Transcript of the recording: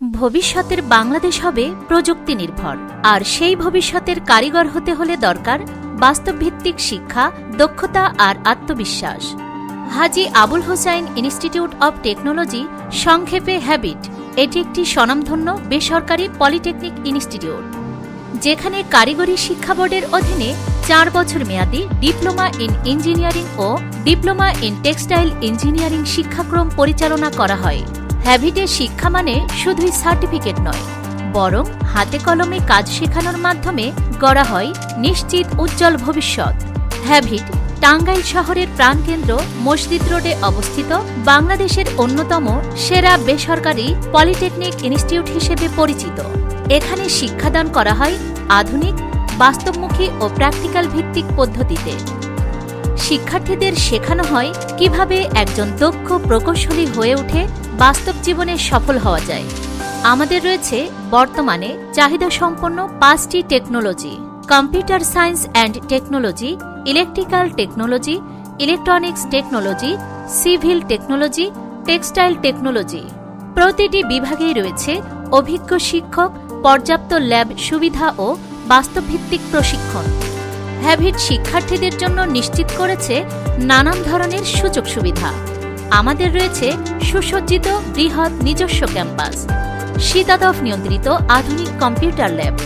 ভবিষ্যতের বাংলাদেশ হবে প্রযুক্তি নির্ভর আর সেই ভবিষ্যতের কারিগর হতে হলে দরকার বাস্তবভিত্তিক শিক্ষা, দক্ষতা আর আত্মবিশ্বাস। Haji Abul Hossain institute of technology, সংক্ষেপে হ্যাবিট। এটি একটি স্বনামধন্য, বেসরকারি পলিটেকনিক ইনস্টিটিউট, যেখানে কারিগরি শিক্ষা বোর্ডের অধীনে চার বছর মেয়াদী ডিপ্লোমা ইন ইঞ্জিনিয়ারিং ও ডিপ্লোমা ইন টেক্সটাইল ইঞ্জিনিয়ারিং শিক্ষাক্রম পরিচালনা করা হয়। হ্যাভিটের শিক্ষা মানে শুধুই সার্টিফিকেট নয়, বরং হাতে কলমে কাজ শেখানোর মাধ্যমে গড়া হয় নিশ্চিত উজ্জ্বল ভবিষ্যৎ। হ্যাভিট টাঙ্গাইল শহরের প্রাণকেন্দ্র মসজিদ রোডে অবস্থিত বাংলাদেশের অন্যতম সেরা বেসরকারি পলিটেকনিক ইনস্টিটিউট হিসেবে পরিচিত। এখানে শিক্ষাদান করা হয় আধুনিক, বাস্তবমুখী ও প্র্যাকটিক্যাল ভিত্তিক পদ্ধতিতে। শিক্ষার্থীদের শেখানো হয় কীভাবে একজন দক্ষ প্রকৌশলী হয়ে উঠে বাস্তব জীবনে সফল হওয়া যায়। আমাদের রয়েছে বর্তমানে চাহিদা সম্পন্ন পাঁচটি technology, computer science and technology, electrical technology, electronics technology, civil technology, textile technology. প্রতিটি বিভাগেই রয়েছে অভিজ্ঞ শিক্ষক, পর্যাপ্ত ল্যাব সুবিধা ও বাস্তবভিত্তিক প্রশিক্ষণ। হ্যাভিট শিক্ষার্থীদের জন্য নিশ্চিত করেছে নানান ধরনের সুযোগ সুবিধা। আমাদের রয়েছে সুসজ্জিত বৃহৎ নিজস্ব ক্যাম্পাস। শীতাতফ নিয়ন্ত্রিত আধুনিক কম্পিউটার ল্যাব।